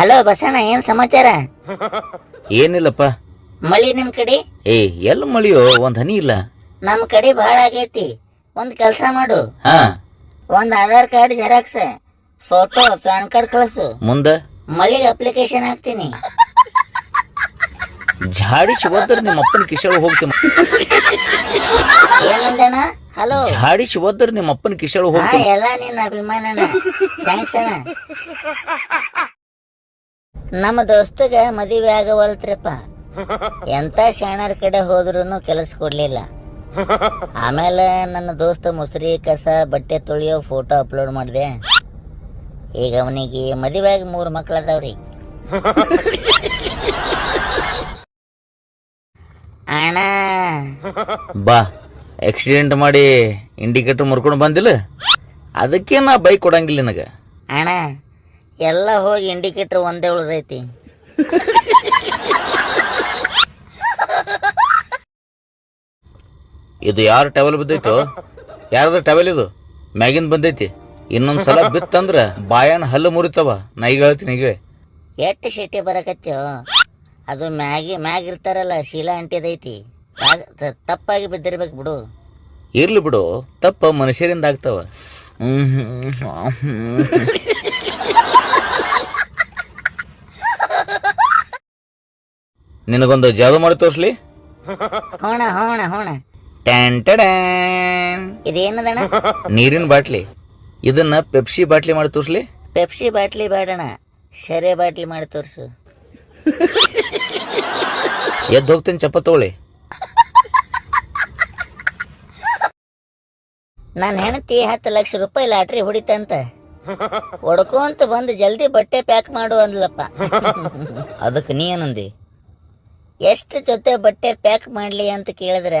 Hello Basanna ಏನ್ ಸಮಾಚಾರ? ಏನಿಲ್ಲಪ್ಪ. ಮಳಿ ನಿಮ್ ಕಡೆ? ಏ ಎಲ್ಲ ಮಳಿಯೋ ಒಂದ್ ಹನಿ ಇಲ್ಲ. ನಮ್ ಕಡೆ ಬಹಳ ಆಗೈತಿ. ಒಂದ್ ಕೆಲ್ಸ ಮಾಡು. ಹಾ. ಒಂದ್ Aadhaar card xerox photo PAN card ಕಳಿಸು. ಮುಂದ? ಮಳಿಗೆ ಅಪ್ಲಿಕೇಶನ್ ಹಾಕ್ತೀನಿ. ಝಾಡಿಸಿ ಒದ್ರ ನಿಮ್ಮ ಅಪ್ಪನ ಕಿಶಾಳ ಹೋಗ್ತೀನಿ ಏನಂದಣ್ಣ? ಹಲೋ. ಝಾಡಿಸಿ ಒದ್ರ ನಿಮ್ಮ ಅಪ್ಪನ ಕಿಶಾಳ ಹಾ ಹೋಗ್ತೀನಿ ಎಲ್ಲ ನಿನ್ನ ಅಭಿಮಾನನ. ಥ್ಯಾಂಕ್ಸ್ ಅಣ್ಣ. ನಮ್ಮ ದೋಸ್ತಗ ಮದುವೆ ಆಗವಲ್ತ್ರಪ್ಪ. ಎಂತ ಶಾಣರ್ ಕಡೆ ಹೋದ್ರು ಕೆಲಸ ಕೊಡ್ಲಿಲ್ಲ. ಆಮೇಲೆ ನನ್ನ ದೋಸ್ತ ಮುಸ್ರಿ ಕಸ ಬಟ್ಟೆ ತೊಳೆಯೋ ಫೋಟೋ ಅಪ್ಲೋಡ್ ಮಾಡಿದೆ. ಈಗ ಅವನಿಗೆ ಮದುವೆಯಾಗಿ ಮೂರು ಮಕ್ಳು ಅದಾವ್ರಿ ಅಣ್ಣ. ಬಾ ಆಕ್ಸಿಡೆಂಟ್ ಮಾಡಿ ಇಂಡಿಕೇಟರ್ ಮುರ್ಕೊಂಡು ಬಂದಿಲ್ಲ. ಅದಕ್ಕೆ ನಾ ಬೈಕ್ ಕೊಡಂಗಿಲ್ಲ ನಿನಗ? ಅಣ್ಣ ಎಲ್ಲ ಹೋಗಿ ಇಂಡಿಕೇಟರ್ ಒಂದೇ ಉಳ್ದೈತಿ. ಇದು ಯಾರು ಟವೆಲ್ ಬಿದ್ದೈತೋ? ಯಾರದ ಟವೆಲ್ ಇದು? ಮ್ಯಾಗಿನ್ ಬಂದೈತಿ. ಇನ್ನೊಂದ್ ಸಲ ಬಿತ್ತಂದ್ರ ಬಾಯನ್ ಹಲ್ಲು ಮುರಿತವ. ನಾ ಈಗ ಹೇಳ್ತೀನಿ ಈಗ ಎಷ್ಟು ಬರಕತ್ಯೋ? ಅದು ಮ್ಯಾಗಿ ಮ್ಯಾಗ್ ಇರ್ತಾರಲ್ಲ ಶೀಲಾ ಅಂಟಿದೈತಿ ಆಗ- ತಪ್ಪಾಗಿ ಬಿದ್ದಿರ್ಬೇಕು ಬಿಡು. ಇರ್ಲಿ ಬಿಡು. ತಪ್ಪ ಮನುಷ್ಯರಿಂದ ಆಗ್ತಾವ. ಹ್ಮ್ ಹ್ಮ್ ಹ್ಮ್. ನಿನಗೊಂದು ಜಾದು ಮಾಡಿ ತೋರ್ಸ್ಲಿ. ಹೋಣ ಹೋಣ ಹೋಣ. ಟ್ಯಾನ್ ಟ್ಯಾನ್. ಇದೇನದಣ್ಣ? ನೀರಿನ ಬಾಟ್ಲಿ. ಇದನ್ನ ಪೆಪ್ಸಿ ಬಾಟ್ಲಿ ಮಾಡಿ ತೋರಿಸ್ಲಿ. ಪೆಪ್ಸಿ ಬಾಟ್ಲಿ ಬೇಡಣ ಶರೆ ಬಾಟ್ಲಿ ಮಾಡಿ ತೋರಿಸು. ಎದ್ದು ಹೋಗ್ತೀನಿ ಚಪ್ಪ ತಗೊಳ್ಳಿ. ನನ್ನ ಹೆಂಡತಿ ಹತ್ತು ಲಕ್ಷ ರೂಪಾಯಿ ಲಾಟ್ರಿ ಹೊಡಿತಂತ. ಹೊಡ್ಕೊಂತ ಬಂದು ಜಲ್ದಿ ಬಟ್ಟೆ ಪ್ಯಾಕ್ ಮಾಡು ಅಂದ್ಲಪ್ಪ. ಅದಕ್ಕೆ ನೀ ಏನಂದಿ? ಎಷ್ಟು ಜೊತೆ ಬಟ್ಟೆ ಪ್ಯಾಕ್ ಮಾಡ್ಲಿ ಅಂತ ಕೇಳಿದ್ರ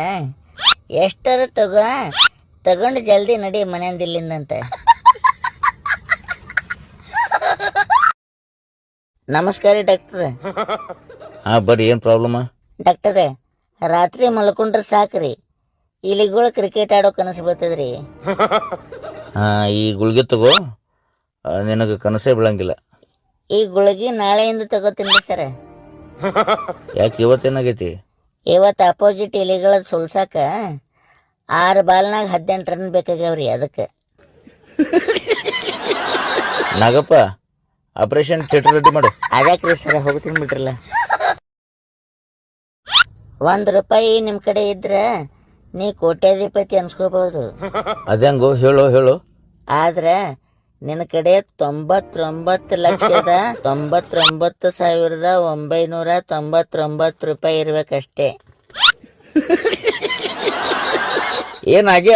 ಎಷ್ಟರ ತಗೋ ತಗೊಂಡು ಜಲ್ದಿ ನಡಿ ಮನೆಯಿಂದ ಇಲ್ಲಿಂದಂತ ನಮಸ್ಕಾರ ಡಾಕ್ಟರ್. ಹಾ ಬರ್ರಿ ಏನು ಪ್ರಾಬ್ಲಮ್ ಡಾಕ್ಟರೇ ರಾತ್ರಿ ಮಲ್ಕೊಂಡ್ರೆ ಸಾಕ್ರಿ. ಇಲಿಗಳು ಕ್ರಿಕೆಟ್ ಆಡೋ ಕನಸು ಬರ್ತದ್ರಿ. ಹಾ ಈ ಗುಳಿಗೆ ತಗೋ. ನಿನಗೆ ನಿನಗ ಕನಸೇ ಬೀಳಂಗಿಲ್ಲ. ಈ ಗುಳಿಗೆ ನಾಳೆಯಿಂದ ತಗೋತೀನಿ ಸರ್. ಯಾಕೆ ಇವತ್ತೇನಾಗೈತಿ? ಇವತ್ತು ಅಪೋಸಿಟ್ ಇಲಿಗಳ ಸುಲ್ಸಾಕ ಆರು ಬಾಲ್ನಾಗ ಹದಿನೆಂಟು ರನ್ ಬೇಕಾಗ್ಯಾವ್ರಿ ಅದಕ್ಕೆ. ನಾಗಪ್ಪ ಆಪರೇಷನ್ ಥಿಯೇಟರ್ ರೆಡಿ ಮಾಡು. ಅದ್ಯಾಕ್ರಿ ಸರ್ ಹೋಗ್ತೀನಿ ಬಿಡ್ರಲ್ಲ. ಒಂದು ರೂಪಾಯಿ ನಿಮ್ಮ ಕಡೆ ಇದ್ರೆ ನೀ ಕೋಟ್ಯಾಧಿಪತಿ ಅನ್ಸ್ಕೋಬಹುದು ಅದೇ ಹೇಳು ಹೇಳು. ಆದ್ರೆ ನಿನ್ನ ಕಡೆ ತೊಂಬತ್ತೊಂಬತ್ತು ಲಕ್ಷದ ತೊಂಬತ್ತೊಂಬತ್ತು ಸಾವಿರದ ಒಂಬೈನೂರ ತೊಂಬತ್ತೊಂಬತ್ತು ರೂಪಾಯಿ ಇರ್ಬೇಕಷ್ಟೇ. ಏನಾಗ್ಯ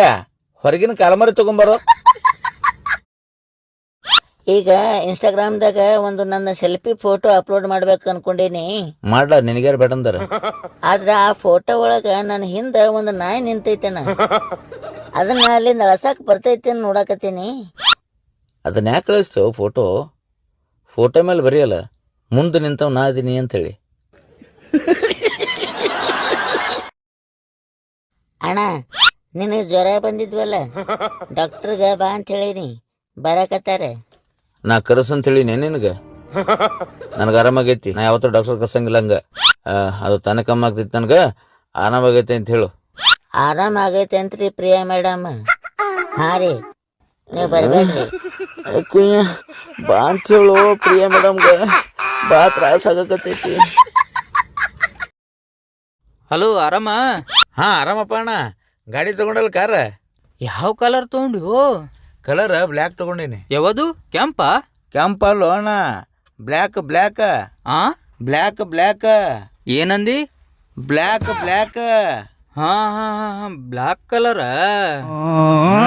ಹೊರಗಿನ ಕಾಲಮರಿ ತಗೊಂಬರೋ? ಈಗ ಇನ್ಸ್ಟಾಗ್ರಾಮ್ದಾಗ ಒಂದು ನನ್ನ ಸೆಲ್ಫಿ ಫೋಟೋ ಅಪ್ಲೋಡ್ ಮಾಡ್ಬೇಕು ಅನ್ಕೊಂಡೀನಿ. ಮಾಡ್ಲ? ನಿನಗ್ಯಾರ ಬೇಡಂದಾರ. ಆದ್ರ ಆ ಫೋಟೋ ಒಳಗ ನನ್ನ ಹಿಂದ ಒಂದು ನಾಯಿ ನಿಂತೈತಣ್ಣ ಅದನ್ನ ಅಲ್ಲಿಂದ ಅಳಸಾಕ್ ಬರ್ತೈತಿ ನೋಡಾಕತ್ತೀನಿ. ಅದನ್ನ ಯಾಕೆ ಕಳಿಸ್ತೇವೆ ಫೋಟೋ ಫೋಟೋ ಮೇಲೆ ಬರೆಯಲ್ಲ ಮುಂದೆ ನಿಂತವ್ ನಾ ಇದೀನಿ ಅಂತ ಹೇಳಿ ಅಣ್ಣ ನಿನಗೆ ಜ್ವರ ಬಂದಿದ್ವಲ್ಲ ಡಾಕ್ಟ್ರಿಗೆ ಬಾ ಅಂತ ಹೇಳಿನಿ ಬರಕತ್ತಾರೆ. ನಾ ಕರ್ಸ್ ಅಂತ ಹೇಳಿನಿ ನಿನಗೆ. ನನಗೆ ಆರಾಮಾಗೈತಿ. ನಾ ಯಾವತ್ತೂ ಡಾಕ್ಟರ್ ಕರ್ಸಂಗಿಲ್ಲ ಹಂಗ. ಅದು ತನ ಕಮ್ಮಿ ಆಗ್ತೈತಿ ನನಗ. ಆರಾಮಾಗೈತಿ ಅಂತ ಹೇಳು. ಆರಾಮ್ ಆಗೈತೆ ಅಂತ್ರಿ ಪ್ರಿಯಾ ಮೇಡಮ್. ಹಾ ರೀ ನೀವು ಬರ್ಬೇಡ್ರಿ. ಕುಯ್ಯ ಬಾ ಅಂತ ಹೇಳು ಪ್ರಿಯ ಮೇಡಮ್ಗ. ಬಾ ತ್ರಾಸ ಆಗಕತ್ತೈತಿ. ಹಲೋ ಆರಾಮ? ಹಾ ಆರಾಮಪ್ಪ ಅಣ್ಣ. ಗಾಡಿ ತಗೊಂಡಲ್ಲ ಕಾರ? ಯಾವ ಕಲರ್ ತಗೊಂಡು ಕಲರ್ ಬ್ಲ್ಯಾಕ್ ತಗೊಂಡೀನಿ. ಯಾವುದು? ಕೆಂಪ? ಕೆಂಪ ಅಲ್ಲೋ ಅಣ್ಣ. ಬ್ಲ್ಯಾಕ್ ಬ್ಲ್ಯಾಕ್ ಆ? ಬ್ಲ್ಯಾಕ್ ಬ್ಲ್ಯಾಕ್ ಏನಂದಿ? ಬ್ಲ್ಯಾಕ್ ಬ್ಲ್ಯಾಕ್ ಹಾ ಹಾ ಹಾ ಬ್ಲಾಕ್ ಕಲರ್ ಹ್ಮ್